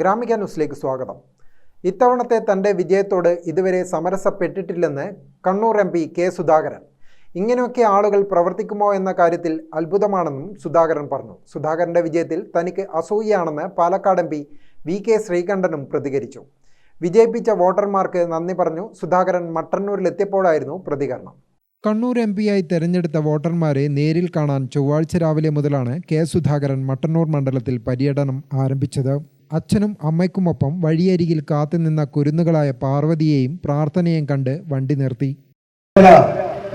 ഗ്രാമിക ന്യൂസിലേക്ക് സ്വാഗതം. ഇത്തവണത്തെ തന്റെ വിജയത്തോട് ഇതുവരെ സമരസപ്പെട്ടിട്ടില്ലെന്ന് Kannur M P K Sudhakaran. ഇങ്ങനെയൊക്കെ ആളുകൾ പ്രവർത്തിക്കുമോ എന്ന കാര്യത്തിൽ അത്ഭുതമാണെന്നും സുധാകരൻ പറഞ്ഞു. സുധാകരന്റെ വിജയത്തിൽ തനിക്ക് അസൂയയാണെന്ന് Palakkad M P V K ശ്രീകണ്ഠനും പ്രതികരിച്ചു. വിജയിപ്പിച്ച വോട്ടർമാർക്ക് നന്ദി പറഞ്ഞു സുധാകരൻ മട്ടന്നൂരിലെത്തിയപ്പോഴായിരുന്നു പ്രതികരണം. കണ്ണൂർ എം പിയായി തെരഞ്ഞെടുത്ത വോട്ടർമാരെ നേരിൽ കാണാൻ ചൊവ്വാഴ്ച രാവിലെ മുതലാണ് കെ സുധാകരൻ മട്ടന്നൂർ മണ്ഡലത്തിൽ പര്യടനം ആരംഭിച്ചത്. അച്ഛനും അമ്മയ്ക്കുമൊപ്പം വഴിയരികിൽ കാത്തുനിന്ന കുരുന്നുകളായ പാർവതിയെയും പ്രാർത്ഥനയും കണ്ട് വണ്ടി നിർത്തി.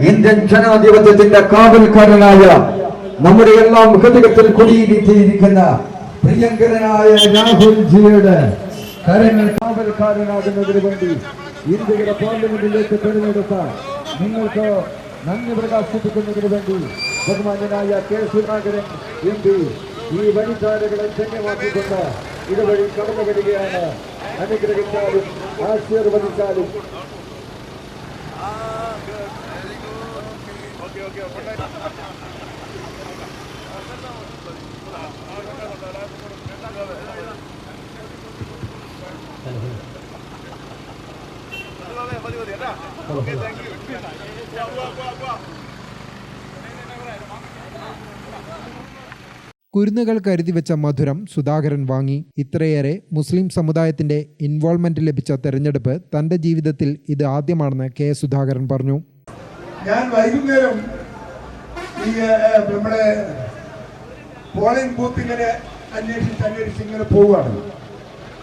ഇന്ത്യൻ ജനാധിപത്യത്തിന്റെ കാവൽക്കാരനായ നമ്മുടെ എല്ലാം ഹൃദയത്തിൽ കുടിയിരുത്തിയിരിക്കുന്ന പ്രിയങ്കരനായ രാഹുൽ ജിയുടെ കരങ്ങൾ കാവൽക്കാരനാകുന്നതിന് വേണ്ടി ഇന്ത്യയുടെ പാർലമെന്റിലേക്ക് തെരഞ്ഞെടുത്ത നിങ്ങൾക്ക് നന്ദി പ്രകാശിപ്പിക്കുന്നതിന് വേണ്ടി ബഹുമാന്യനായ കെ സുധാകരൻ എം പി ഈ വഴിചാരകളെ ധന്യമാക്കിക്കൊണ്ട് ഇതുവഴി കടന്നു വരികയാണ്. അനുഗ്രഹിച്ചാലും ആശീർവദിച്ചാലും. കുരുന്നുകൾ കരുതി വെച്ച മധുരം സുധാകരൻ വാങ്ങി. ഇത്രയേറെ മുസ്ലിം സമുദായത്തിന്റെ ഇൻവോൾവ്മെന്റ് ലഭിച്ച തെരഞ്ഞെടുപ്പ് തന്റെ ജീവിതത്തിൽ ഇത് ആദ്യമാണെന്ന് കെ സുധാകരൻ പറഞ്ഞു. ഞാൻ വൈകുന്നേരം ഈ നമ്മുടെ പോളിംഗ് ബൂത്ത് ഇങ്ങനെ അന്വേഷിച്ച് അന്വേഷിച്ച് ഇങ്ങനെ പോവുകയാണ്.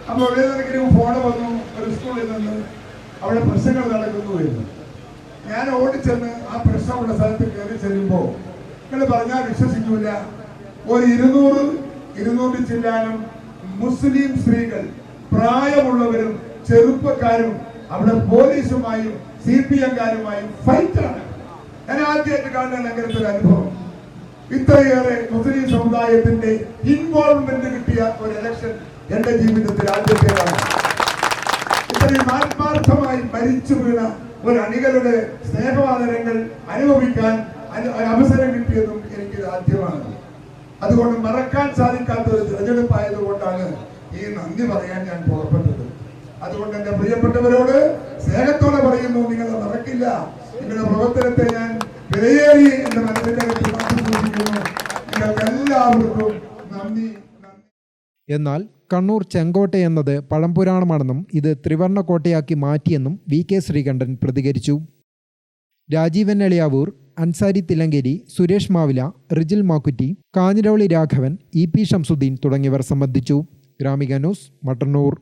അപ്പോൾ ഒരു ഫോൺ വന്നു ഒരു സ്കൂളിൽ നിന്ന് അവിടെ പ്രശ്നങ്ങൾ നടക്കുന്നു എന്ന്. ഞാൻ ഓടിച്ചെന്ന് ആ പ്രശ്നമുള്ള സ്ഥലത്ത് കയറി ചെല്ലുമ്പോൾ നിങ്ങൾ പറഞ്ഞാൽ വിശ്വസിക്കൂല. ഒരു ഇരുന്നൂറ് ഇരുന്നൂറ് ചില്ലാനും മുസ്ലിം സ്ത്രീകൾ പ്രായമുള്ളവരും ചെറുപ്പക്കാരും അവിടെ പോലീസുമായും സി പി എംകാരുമായും ഫൈറ്റാണ്. ഞാൻ ആദ്യമായിട്ട് കാണുന്ന അങ്ങനത്തെ ഒരു അനുഭവം. ഇത്രയേറെ മുസ്ലിം സമുദായത്തിന്റെ ഇൻവോൾവ്മെന്റ് കിട്ടിയ ഒരു ഇലക്ഷൻ എന്റെ ജീവിതത്തിൽ ആദ്യത്തേതാണ്. ഇത്രയും ആത്മാർത്ഥമായി മരിച്ചു വീണ ഒരു അണികളുടെ സ്നേഹവാദനങ്ങൾ അനുഭവിക്കാൻ അവസരം കിട്ടിയതും എനിക്ക് ആദ്യമാണ്. അതുകൊണ്ട് മറക്കാൻ സാധിക്കാത്ത ഒരു തിരഞ്ഞെടുപ്പായതുകൊണ്ടാണ് ഈ നന്ദി പറയാൻ ഞാൻ പുറപ്പെട്ടത്. അതുകൊണ്ട് എന്റെ പ്രിയപ്പെട്ടവരോട് സ്നേഹത്തോടെ പറയുന്നു നിങ്ങൾ മറക്കില്ല. നിങ്ങളുടെ പ്രവർത്തനത്തെ ഞാൻ വിലയേറി എന്റെ കാത്തു സൂക്ഷിക്കുന്നു. എല്ലാവർക്കും നന്ദി. എന്നാൽ കണ്ണൂർ ചെങ്കോട്ട എന്നത് പഴംപുരാണമാണെന്നും ഇത് ത്രിവർണ കോട്ടയാക്കി മാറ്റിയെന്നും വി കെ ശ്രീകണ്ഠൻ പ്രതികരിച്ചു. രാജീവൻ എളിയാവൂർ അൻസാരി തിലങ്കേരി സുരേഷ് മാവില റിജിൽ മാക്കുറ്റി കാഞ്ഞിരവളി രാഘവൻ ഇ പി ഷംസുദ്ദീൻ തുടങ്ങിയവർ സംബന്ധിച്ചു. ഗ്രാമിക ന്യൂസ് മട്ടന്നൂർ.